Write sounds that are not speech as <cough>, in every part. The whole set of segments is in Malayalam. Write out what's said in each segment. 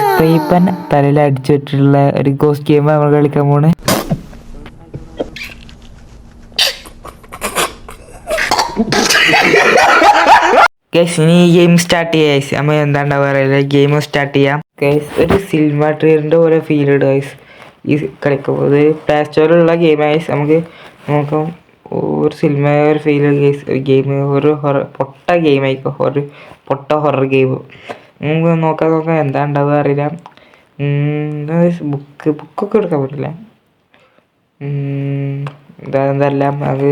സ്പ്രേപ്പൻ തലയിൽ അടിച്ചിട്ടുള്ള ഒരു ഗോസ്റ്റ് ഗെയിം നമ്മൾ കളിക്കാൻ പോണ്. ഗൈസ് ഇനി ഈ ഗെയിം സ്റ്റാർട്ട് ചെയ്യാം ഗൈസ് നമ്മൾ എന്താണ്ടാ പറയുക ഗെയിം സ്റ്റാർട്ട് ചെയ്യാം. ഗൈസ് ഒരു സിനിമ ട്രീറിന്റെ പോലെ ഫീൽ ഇടും ഗൈസ് ഈ കളിക്കുമ്പോൾ ഇത് പ്ലേ സ്റ്റോറിലുള്ള ഗെയിം ഗൈസ് നമുക്ക് നമുക്ക് ഒരു സിനിമ ഒരു ഫീൽ ഗെയിം ഒരു ഹൊറ പൊട്ട ഗെയിം ആയിക്കോ ഒരു പൊട്ട ഹൊറർ ഗെയിം നമുക്ക് നോക്കാൻ നോക്കാം എന്താ ഉണ്ടാവുക അറിയില്ല ബുക്ക് ബുക്കൊക്കെ എടുക്കാൻ പറ്റില്ല. എന്തല്ല അത്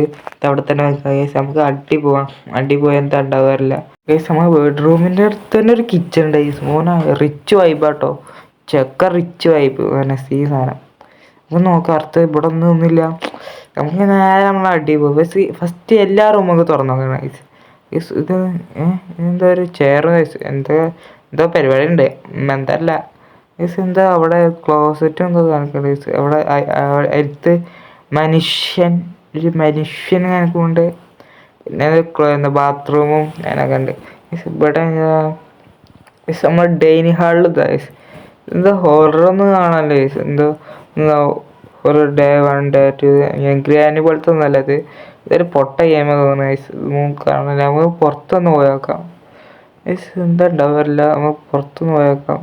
അവിടെ തന്നെ വെക്കാം നമുക്ക് അടി പോവാം. അടി പോയാൽ എന്താ ഉണ്ടാകാറില്ല ഗൈസ് നമ്മൾ ബെഡ്റൂമിന്റെ അടുത്ത് തന്നെ ഒരു കിച്ചൺ ഉണ്ട്. ഈ മോന റിച്ച് വൈബാട്ടോ ചെക്ക റിച്ച് വൈബ് അങ്ങനെ സീ സാധനം. നമുക്ക് നോക്കാം അടുത്ത് ഇവിടെ ഒന്നും ഒന്നുമില്ല നമുക്ക് നേരെ നമ്മൾ അടി പോകും ബസ് ഫസ്റ്റ് എല്ലാ റൂമൊക്കെ തുറന്നു നോക്കണം ഇത് എന്താ ഒരു ചെയർ എന്താ എന്തോ പരിപാടി ഉണ്ട് എന്തല്ല. മീൻസ് എന്താ അവിടെ ക്ലോസറ്റ് എന്തോ കാണിക്കണ്ട ഗൈസ് അവിടെ അടുത്ത് മനുഷ്യൻ ഒരു മനുഷ്യൻ കാണിക്കുന്നുണ്ട്. പിന്നെ എന്താ ബാത്റൂമും അതിനൊക്കെ ഉണ്ട്. മീൻസ് ഇവിടെ മീൻസ് നമ്മൾ ഡൈനിങ് ഹാളിൽ ഗൈസ് എന്താ ഹൊറൊന്നും കാണാനല്ലേ ഗൈസ് എന്തോ എന്താ ഒരു day one day two granny പോലത്തെ ഒന്നല്ല ഇത്. ഇതൊരു പൊട്ട ഗെയിം തോന്നുന്നു ഗൈസ് കാണാൻ നമുക്ക് പുറത്തൊന്ന് പോയേക്കാം ഗൈസ് എന്താ ഉണ്ടാവില്ല നമുക്ക് പുറത്തുനിന്ന് പോയേക്കാം.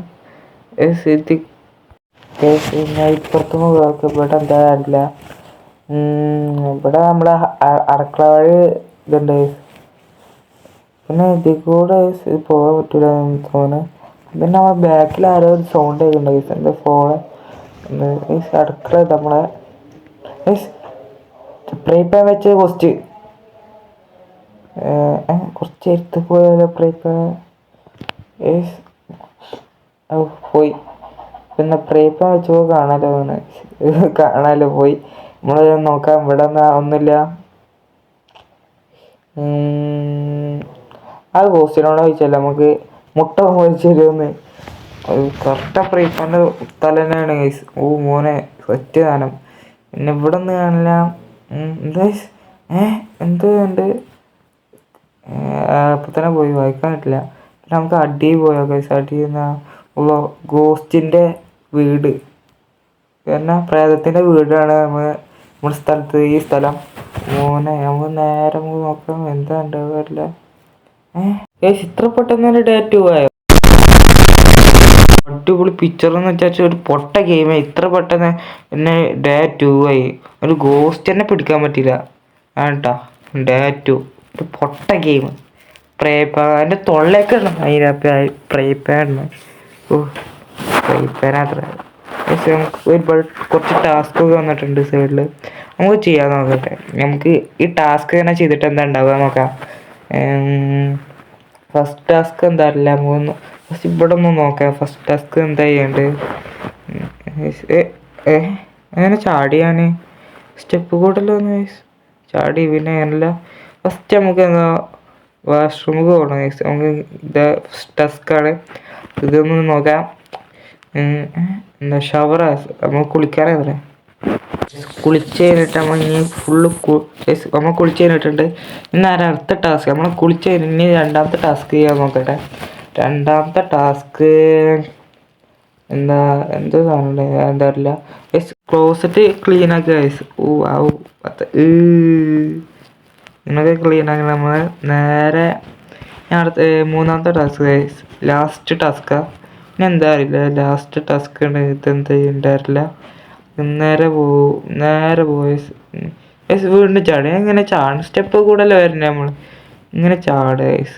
എസ് ഇത് ഞാൻ ഇപ്പുറത്തൊന്ന് പോയേക്കാം. ഇവിടെ എന്താ അറിയില്ല. ഇവിടെ നമ്മളെ അടുക്കള വഴി ഇതുണ്ട്. പിന്നെ ഇതിൽ കൂടെ പോകാൻ പറ്റൂല തോന്നുന്നു. പിന്നെ നമ്മളെ ബാക്കിൽ ആരോ ഒരു സൗണ്ട് കേൾക്കുന്നുണ്ട്. എന്റെ ഫോണ് അടുക്കള നമ്മളെ സ്പ്രേ പാൻ വെച്ച കൊസ്റ്റ് കുറച്ച് എടുത്ത് പാൻ ഗൈസ് പോയി. പിന്നെ പ്രേപ്പ വെച്ച് വെച്ചപ്പോൾ കാണാലോ <laughs> കാണാലോ പോയി. നമ്മൾ നോക്കാം ഇവിടെ ഒന്നുമില്ല. ആ കോസ്റ്റിനോട് ചോദിച്ചാൽ നമുക്ക് മുട്ട മേടിച്ചു കറക്റ്റ് ഫ്രൈപ്പാന്റെ തലനാണ് ഗൈസ് ഓ മോനെ സെറ്റ് സാധനം. പിന്നെ ഇവിടെ നിന്ന് കാണില്ല. എന്താ ഏ എന്തോ ഉണ്ട്? അപ്പം തന്നെ പോയി വായിക്കാൻ പറ്റില്ല. പിന്നെ നമുക്ക് അടി പോയോ ഗൈസ് അടി ഉള്ള ഗോസ്റ്റിന്റെ വീട്. കാരണം പ്രേതത്തിന്റെ വീടാണ് നമ്മൾ നമ്മുടെ സ്ഥലത്ത് ഈ സ്ഥലം. മോനെ നമ്മൾ നേരം നമുക്ക് നോക്കാം. എന്താ ഉണ്ടാവില്ല ഏഹ് ഇത്ര പെട്ടെന്ന് തന്നെ ഡേറ്റ് പോയോ? അടിപൊളി പിക്ചർ എന്ന് വെച്ചാൽ ഒരു പൊട്ട ഗെയിം ഇത്ര പെട്ടെന്ന് എന്നെ ഡേ ടു ആയി ഒരു ഗോസ്റ്റ് തന്നെ പിടിക്കാൻ പറ്റില്ല ആട്ടാ ഡേ ടു ഒരു പൊട്ട ഗെയിം പ്രേ എന്റെ തൊള്ളയൊക്കെ ഇടണം. അതിനകത്ത് പ്രേ പാൻ ഓ പ്രേ പാനത്ര നമുക്ക് ഒരുപാട് കുറച്ച് ടാസ്ക് ഒക്കെ വന്നിട്ടുണ്ട് സൈഡിൽ നമുക്ക് ചെയ്യാൻ നോക്കട്ടെ. നമുക്ക് ഈ ടാസ്ക് തന്നെ ചെയ്തിട്ട് എന്താ ഉണ്ടാവുക നോക്കാം. ഫസ്റ്റ് ടാസ്ക് എന്താ അറിയില്ല. നമുക്കൊന്ന് ഫസ്റ്റ് ഇവിടെ ഒന്ന് നോക്കാം. ഫസ്റ്റ് ടാസ്ക് എന്താ ചെയ്യേണ്ടത്? അങ്ങനെ ചാടിയാണ് സ്റ്റെപ്പ് കൂടല്ലോ ഒന്ന് ചാടി പിന്നെ അങ്ങനല്ല ഫസ്റ്റ് നമുക്ക് എന്താ വാഷ്റൂമിൽ പോകണം നെക്സ്റ്റ് നമുക്ക് ഇത് ആണ്. ഇതൊന്ന് നോക്കാം. എന്താ ഷവറാ നമ്മൾ കുളിക്കാറേ കുളിച്ച് കഴിഞ്ഞിട്ട് നമ്മൾ ഇനി ഫുള്ള് നമ്മൾ കുളിച്ച് കഴിഞ്ഞിട്ടുണ്ട്. ഇന്ന് ആരാ അടുത്ത ടാസ്ക് നമ്മൾ കുളിച്ച് കഴിഞ്ഞ് രണ്ടാമത്തെ ടാസ്ക് ചെയ്യാൻ നോക്കട്ടെ. രണ്ടാമത്തെ ടാസ്ക് എന്താ എന്തോ സാധനം എന്താ അറിയില്ല. ക്ലോസറ്റ് ക്ലീൻ ആക്കുക ഓ ആ ഇങ്ങനൊക്കെ ക്ലീൻ ആക്കി നമ്മൾ നേരെ ഞാൻ അടുത്ത മൂന്നാമത്തെ ടാസ്ക് ലാസ്റ്റ് ടാസ്ക്കാണ് ഇനി എന്താ അറിയില്ല ലാസ്റ്റ് ടാസ്ക് ഉണ്ട് ഇതെന്താ ഉണ്ടായിരുന്നില്ല നേരെ പോ നേരെ പോയി. വീണ്ടും ചാടി. ഇങ്ങനെ ചാടും. സ്റ്റെപ്പ് കൂടല്ലേ വരുന്നത് നമ്മൾ ഇങ്ങനെ ചാടുക ഗൈസ്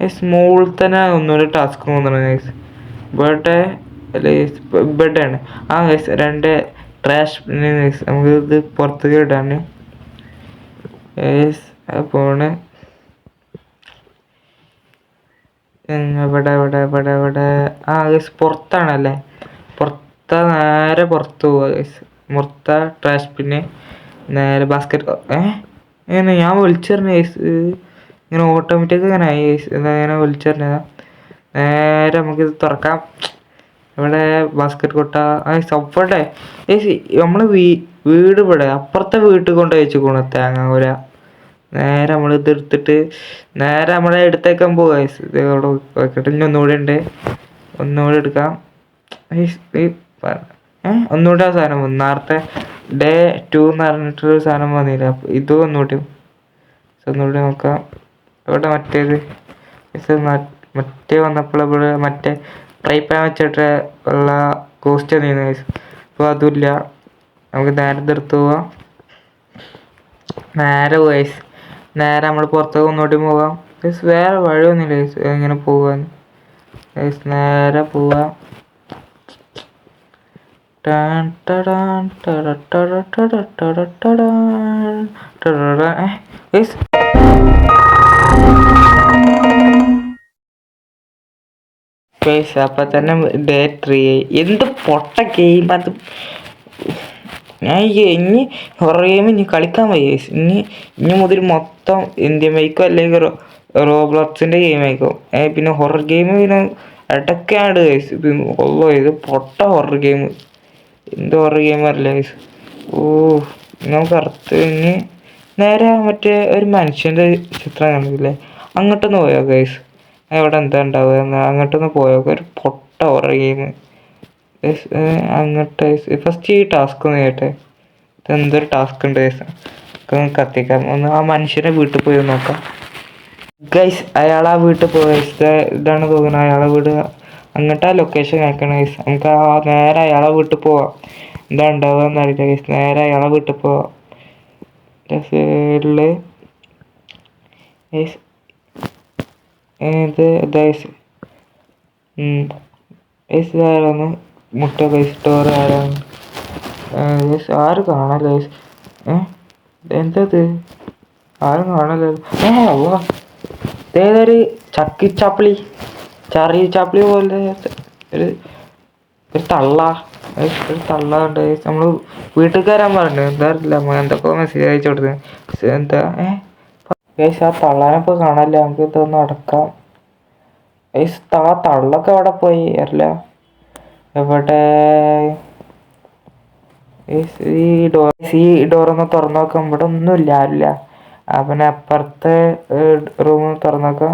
ഗൈസ് മുകളിൽ തന്നെ ഒന്നുകൂടി ടാസ്ക് ഗൈസ് ഇവിടെ അല്ലെ ഇവിടെയാണ്. ആ ഗൈസ് രണ്ട് ട്രാഷ് നമുക്ക് ഇത് പുറത്തേക്ക് ഇടാണ് ഗൈസ് പോണ്. ഇവിടെ ഇവിടെ ഇവിടെ ഇവിടെ. ആ ഗൈസ് പുറത്താണല്ലേ? പുറത്ത നേരെ പുറത്ത് പോവുക ഗൈസ് മുർത്ത ട്രാഷ് പിന്നെ നേരെ ബാസ്ക്കറ്റ് ഏ? എങ്ങനെ ഞാൻ വിളിച്ചറിഞ്ഞ ഗൈസ് ഇങ്ങനെ ഓട്ടോമാറ്റിക് ഇങ്ങനെ ആയി ഗൈസ് ഇങ്ങനെ വിളിച്ചറിഞ്ഞതാ. നേരെ നമുക്ക് ഇത് തുറക്കാം. ഇവിടെ ബാസ്ക്കറ്റ് കൊട്ട. അവിടെ നമ്മൾ വീ വീട് ഇവിടെ അപ്പുറത്തെ വീട്ടിൽ കൊണ്ട് വെച്ചു തേങ്ങ കൂര നേരെ നമ്മൾ ഇത് എടുത്തിട്ട് നേരെ നമ്മളെ എടുത്തേക്കാൻ പോകാം ഇത് അവിടെ ഒന്നുകൂടെ ഉണ്ട്. ഒന്നുകൂടെ എടുക്കാം. ഒന്നുകൂടെ ആ സാധനം വന്നു. നേരത്തെ ഡേ ടു എന്ന് പറഞ്ഞിട്ടൊരു സാധനം വന്നില്ല. അപ്പോൾ ഇതും ഒന്നുകൂടി. ഒന്നുകൂടി നോക്കാം. ഇവിടെ മറ്റേത്. മറ്റേ വന്നപ്പോൾ ഇവിടെ മറ്റേ ട്രൈ പാൻ വെച്ചിട്ട് ഉള്ള കോസ്റ്റ് നീന്ന് അപ്പോൾ അതുമില്ല നമുക്ക് നേരെ എടുത്തു പോവാം. നേരെ ഗൈസ് നേരെ നമ്മൾ പുറത്തേക്ക് ഒന്നുകൂടി പോവാം ഗൈസ് വേറെ വഴിയൊന്നുമില്ല ഗൈസ് ഇങ്ങനെ പോവാൻ ഗൈസ് നേരെ പോവാം അപ്പൊ തന്നെ ഡേ ത്രീ എന്ത് പൊട്ട ഗെയിം അത് ഞാൻ ഇനി കുറേ ഇനി കളിക്കാൻ വയ്യ. ഇനി ഇനി മുതൽ മൊത്തം ഇന്ത്യ മേക്കോ അല്ലെങ്കിൽ റോബ്ലോക്സിന്റെ ഗെയിം ആയിക്കും പിന്നെ ഹൊറർ ഗെയിം പിന്നെ ഇടയ്ക്കാണ് ഗൈസ് ഉള്ളോ ഇത് പൊട്ട ഹൊറർ ഗെയിം എന്ത് ഹൊറർ ഗെയിം അറിയില്ല ഗൈസ് ഓ നമുക്ക് അർത്ഥം ഇനി നേരെ മറ്റേ ഒരു മനുഷ്യന്റെ ചിത്രം കണ്ടില്ലേ അങ്ങോട്ടൊന്ന് പോയോ ഗൈസ് അവിടെ എന്താ ഉണ്ടാവുക? അങ്ങോട്ടൊന്ന് പോയോ? ഒരു പൊട്ട ഹൊറർ ഗെയിം അങ്ങോട്ട് ഫസ്റ്റ് ഈ ടാസ്ക് ഒന്ന് ചെയ്യട്ടെ ഇത് എന്തൊരു ടാസ്ക് ഉണ്ട് ഗൈസ് കത്തിക്കാം. ഒന്ന് ആ മനുഷ്യനെ വീട്ടിൽ പോയി നോക്കാം. ഗൈസ് അയാൾ ആ വീട്ടിൽ പോയി. ഇതാണ് തോന്നുന്നത്. അയാളെ വീട് അങ്ങോട്ട് ആ ലൊക്കേഷൻ അയക്കണം ഗൈസ് നമുക്ക് ആ നേരെ അയാളെ വീട്ടിൽ പോവാം. എന്താ ഉണ്ടാവുക എന്നറിയില്ല ഗൈസ് നേരെ അയാളെ വീട്ടിൽ പോവാം. സൈഡിൽ ഇത് ഗൈസ് ഗൈസ് ആരാണ് മുട്ട ഗൈസ് ആരാണ് ഗൈസ് ആര് കാണാല്ല ഗൈസ് എന്തത്? ആരും കാണല്ലോ ഏതൊരു ചക്കി ചാപ്പിളി. ചറി ചാപ്പിളി പോലെ ഒരു ഒരു തള്ള. ഒരു തള്ള ഉണ്ട് നമ്മൾ വീട്ടുകാരാൻ പറഞ്ഞു എന്താ അറിയില്ല എന്തൊക്കെ മെസ്സേജ് അയച്ചു കൊടുത്തത് എന്താ ഏ? ആ തള്ളാനെ ഇപ്പോൾ കാണാനില്ല. നമുക്ക് ഇതൊന്ന് അടക്കാം. ഗൈസ് ആ തള്ളൊക്കെ അവിടെ പോയി? അറിയില്ല. എവിടെ? ഈ ഡോർ ഈ ഡോറൊന്ന് തുറന്നു നോക്കാം. ഇവിടെ ഒന്നുമില്ല ആരില്ല അവൻ അപ്പുറത്തെ റൂം തുറന്നു നോക്കാം.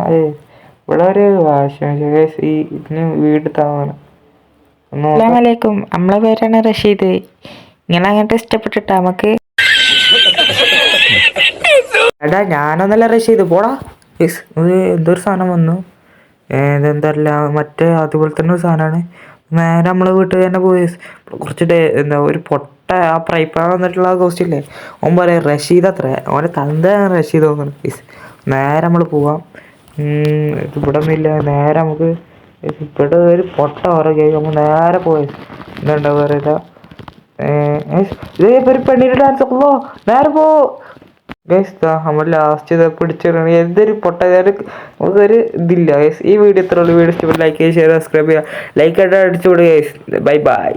ഇവിടെ ഒരു വാഷിംഗ് മെഷീൻ. ഈ ഇതിന് വീട് താമസം. അസ്സലാമലൈക്കും നമ്മളെ പേരാണ് റഷീദ്. ഇങ്ങനെ അങ്ങോട്ട് ഇഷ്ടപ്പെട്ടിട്ടാ നമുക്ക്? എടാ ഞാനൊന്നല്ല റഷീദ്. പോടാ. എന്തൊരു സാധനം വന്നു. ഇതെന്തല്ല മറ്റേ അതുപോലെ തന്നെ ഒരു സാധനമാണ്. നേരെ നമ്മളെ വീട്ടിൽ തന്നെ പോയി. കുറച്ച് ഡേ എന്താ ഒരു പൊട്ട ആ പ്രൈപ്പാൻ വന്നിട്ടുള്ള ഗോസ്റ്റ് ഇല്ലേ? ഓൻ പറയാം റഷീദ് അത്ര. ഓനെ തന്ത റഷീദ് തോന്നുന്നു. പ്ലീസ് നേരെ നമ്മൾ പോവാം. ഇവിടെ ഒന്നുമില്ല നേരെ നമുക്ക് ഇവിടെ ഒരു പൊട്ട ഉറങ്ങി നമ്മൾ നേരെ പോയി. എന്താ പറയുക ഇതേ ഒരു പെണ്ണിന്റെ ഡാൻസ് ഉള്ളോ? നേരെ പോ. ഗൈസ് നമ്മൾ ലാസ്റ്റ് ഇത് പിടിച്ചിടണം എന്തൊരു പൊട്ട ഒരു ഇതില്ല ഗൈസ് ഈ വീഡിയോ ഇത്രയുള്ള വീഡിയോ ഇഷ്ടപ്പെട്ട ലൈക്ക് ചെയ്യുക ഷെയർ സബ്സ്ക്രൈബ് ചെയ്യുക. ലൈക്ക് അടിച്ചു വിടുക ഗൈസ് ബൈ ബൈ